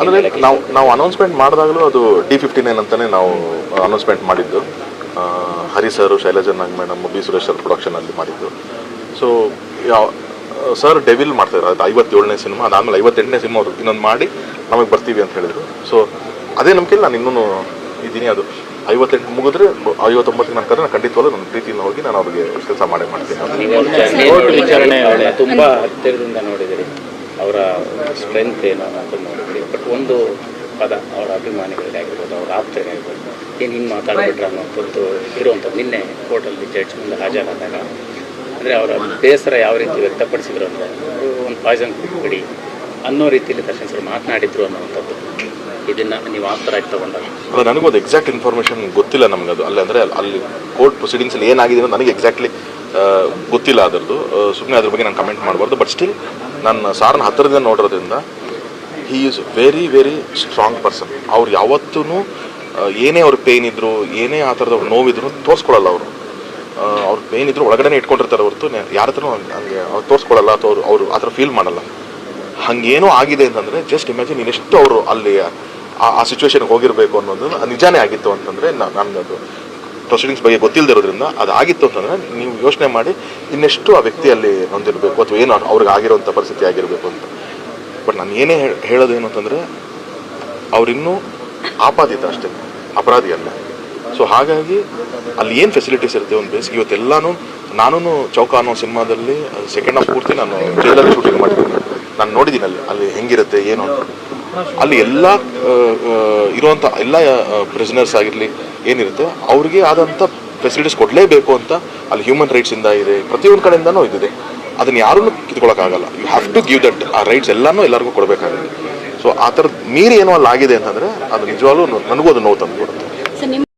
ಅಂದರೆ ನಾವು ನಾವು ಅನೌನ್ಸ್ಮೆಂಟ್ ಮಾಡಿದಾಗಲೂ ಅದು ಡಿ ಫಿಫ್ಟಿ ನೈನ್ ಅಂತಲೇ ನಾವು ಅನೌನ್ಸ್ಮೆಂಟ್ ಮಾಡಿದ್ದು. Hari sir Shailajan Nag madam B Suresh sir ಪ್ರೊಡಕ್ಷನಲ್ಲಿ ಮಾಡಿದ್ದು. ಸೊ ಯಾವ ಸರ್ ಡೆವಿಲ್ ಮಾಡ್ತಾರೆ ಅದು ಐವತ್ತೇಳನೇ ಸಿನಿಮಾ ಅದಾದಮೇಲೆ ಐವತ್ತೆಂಟನೇ ಸಿನಿಮಾ ಅವರು ಇನ್ನೊಂದು ಮಾಡಿ ನಮಗೆ ಬರ್ತೀವಿ ಅಂತ ಹೇಳಿದರು. ಸೊ ಅದೇ ನಂಬಿಕೆಯಲ್ಲಿ ನಾನು ಇನ್ನೂ ಇದ್ದೀನಿ. ಅದು ಐವತ್ತೆಂಟು ಮುಗಿದ್ರೆ ಐವತ್ತೊಂಬತ್ತಿಗೆ ನಾನು ಕರೆ ನಾನು ಖಂಡಿತವಾಗ್ಲೂ ನನ್ನ ಪ್ರೀತಿಯಿಂದ ಹೋಗಿ ನಾನು ಅವ್ರಿಗೆ ಕೆಲಸ ಮಾಡೇ ಮಾಡ್ತೀನಿ. ತುಂಬಾ ಹತ್ತಿರದಿಂದ ನೋಡಿದಿರಿ. ಅವರ ಸ್ಟ್ರೆಂತ್ ಏನು ಅಂತ ನೋಡಿದಿರಿ ಬಟ್ ಒಂದು ಪದ ಅವರ ಅಭಿಮಾನಿಗಳಿಗೆ ಆಗಿರ್ಬೋದು, ಅವ್ರ ಆಪ್ತರಿಗೆ ಆಗಿರ್ಬೋದು ಏನು ಹಿಂಗೆ ಮಾತಾಡ್ಬಿಟ್ರೆ ಅನ್ನೋಂಥದ್ದು ಇರುವಂಥದ್ದು ನಿನ್ನೆ ಕೋರ್ಟಲ್ಲಿ ಜಡ್ಜ್ ಮುಂದೆ ಹಾಜರಾದಾಗ, ಅಂದರೆ ಅವರ ಬೇಸರ ಯಾವ ರೀತಿ ವ್ಯಕ್ತಪಡಿಸಿದ್ರು ಅಂದರೆ, ಒಂದು ಪಾಯ್ಸನ್ ಬಿಡಿ ಅನ್ನೋ ರೀತಿಯಲ್ಲಿ ದರ್ಶನ್ ಸರ್ ಮಾತನಾಡಿದ್ರು ಅನ್ನೋವಂಥದ್ದು. ಇದನ್ನು ನೀವು ಆಪ್ತರಾಗಿ ತಗೊಂಡಾಗ. ನನಗೂ ಅದು ಎಕ್ಸಾಕ್ಟ್ ಇನ್ಫಾರ್ಮೇಷನ್ ಗೊತ್ತಿಲ್ಲ ನಮ್ಗೆ ಅದು. ಅಲ್ಲಿ ಅಂದರೆ ಅಲ್ಲಿ ಕೋರ್ಟ್ ಪ್ರೊಸೀಡಿಂಗ್ಸಲ್ಲಿ ಏನಾಗಿದೆ ಅನ್ನೋ ನನಗೆ ಎಕ್ಸಾಕ್ಟ್ಲಿ ಗೊತ್ತಿಲ್ಲ ಅದರದ್ದು. ಸುಮ್ಮನೆ ಅದ್ರ ಬಗ್ಗೆ ನಾನು ಕಮೆಂಟ್ ಮಾಡಬಾರ್ದು. ಬಟ್ ಸ್ಟಿಲ್ ನಾನು ಸಾರನ್ನ ಹತ್ತಿರದಿಂದ ನೋಡಿರೋದ್ರಿಂದ he is very very strong person ಅವ್ರು ಯಾವತ್ತೂ ಏನೇ ಅವ್ರ ಪೇಯ್ನ್ ಇದ್ರು, ಏನೇ ಆ ಥರದ ನೋವಿದ್ರು ತೋರಿಸ್ಕೊಳ್ಳಲ್ಲ ಅವರು. ಅವ್ರ ಪೇಯ್ನ್ ಇದ್ರು ಒಳಗಡೆ ಇಟ್ಕೊಂಡಿರ್ತಾರೆ ಹೊರತು ಯಾರ ಹತ್ರ ಹಂಗೆ ಅವ್ರು ತೋರಿಸ್ಕೊಳ್ಳಲ್ಲ ಅಥವಾ ಅವರು ಅವರು ಆ ಥರ ಫೀಲ್ ಮಾಡಲ್ಲ. ಹಂಗೇನೋ ಆಗಿದೆ ಅಂತಂದರೆ ಜಸ್ಟ್ ಇಮ್ಯಾಜಿನ್ ಇನ್ನೆಷ್ಟು ಅವರು ಅಲ್ಲಿ ಆ ಸಿಚುವೇಶನ್ಗೆ ಹೋಗಿರಬೇಕು ಅನ್ನೋದು ನಿಜಾನೇ ಆಗಿತ್ತು ಅಂತಂದರೆ ನಾನು ಪ್ರೊಸೀಡಿಂಗ್ಸ್ ಬಗ್ಗೆ ಗೊತ್ತಿಲ್ಲದಿರೋದ್ರಿಂದ ಅದು ಆಗಿತ್ತು ಅಂತಂದರೆ ನೀವು ಯೋಚನೆ ಮಾಡಿ ಇನ್ನೆಷ್ಟು ಆ ವ್ಯಕ್ತಿಯಲ್ಲಿ ನೊಂದಿರಬೇಕು ಅಥವಾ ಏನು ಅವ್ರಿಗೆ ಆಗಿರುವಂಥ ಪರಿಸ್ಥಿತಿ ಆಗಿರಬೇಕು ಅಂತ. ಬಟ್ ನಾನು ಏನೇ ಹೇಳೋದು ಹೇಳೋದೇನು ಅಂತಂದರೆ ಅವರಿನ್ನೂ ಆಪಾದಿತ ಅಷ್ಟೇ, ಅಪರಾಧಿ ಅಲ್ಲ. ಸೊ ಹಾಗಾಗಿ ಅಲ್ಲಿ ಏನು ಫೆಸಿಲಿಟೀಸ್ ಇರುತ್ತೆ ಒಂದು ಬೇಸಿಗೆ, ಇವತ್ತೆಲ್ಲಾನು ನಾನು ಚೌಕ ಅನ್ನೋ ಸಿನಿಮಾದಲ್ಲಿ ಸೆಕೆಂಡ್ ಹಾಫ್ ಪೂರ್ತಿ ನಾನು ಜೈಲಲ್ಲಿ ಶೂಟಿಂಗ್ ಮಾಡಿದ್ದೀನಿ. ನಾನು ನೋಡಿದ್ದೀನಿ ಅಲ್ಲಿ ಅಲ್ಲಿ ಹೆಂಗಿರುತ್ತೆ, ಏನು ಅಂತ. ಅಲ್ಲಿ ಎಲ್ಲ ಇರುವಂತ ಎಲ್ಲ ಪ್ರಿಸನರ್ಸ್ ಆಗಿರಲಿ, ಏನಿರುತ್ತೆ, ಅವ್ರಿಗೆ ಆದಂಥ ಫೆಸಿಲಿಟೀಸ್ ಕೊಡಲೇಬೇಕು ಅಂತ ಅಲ್ಲಿ ಹ್ಯೂಮನ್ ರೈಟ್ಸ್ ಇಂದ ಇದೆ, ಪ್ರತಿಯೊಂದು ಕಡೆಯಿಂದನೂ ಇದಿದೆ. ಅದನ್ನ ಯಾರೂ ಕಿತ್ಕೊಳ್ಳೋಕ್ಕಾಗಲ್ಲ you have to give that ಆ ರೈಟ್ಸ್ ಎಲ್ಲಾನು ಎಲ್ಲರಿಗೂ ಕೊಡಬೇಕಾಗುತ್ತೆ. ಸೊ ಆ ಥರದ್ದು ಮೀರಿ ಏನೋ ಅಲ್ಲಿ ಆಗಿದೆ ಅಂತಂದರೆ, ಅದು ನಿಜವಾಗ್ಲೂ ನನಗೂ ಅದು ನೋವು ತಂದು ಕೊಡುತ್ತೆ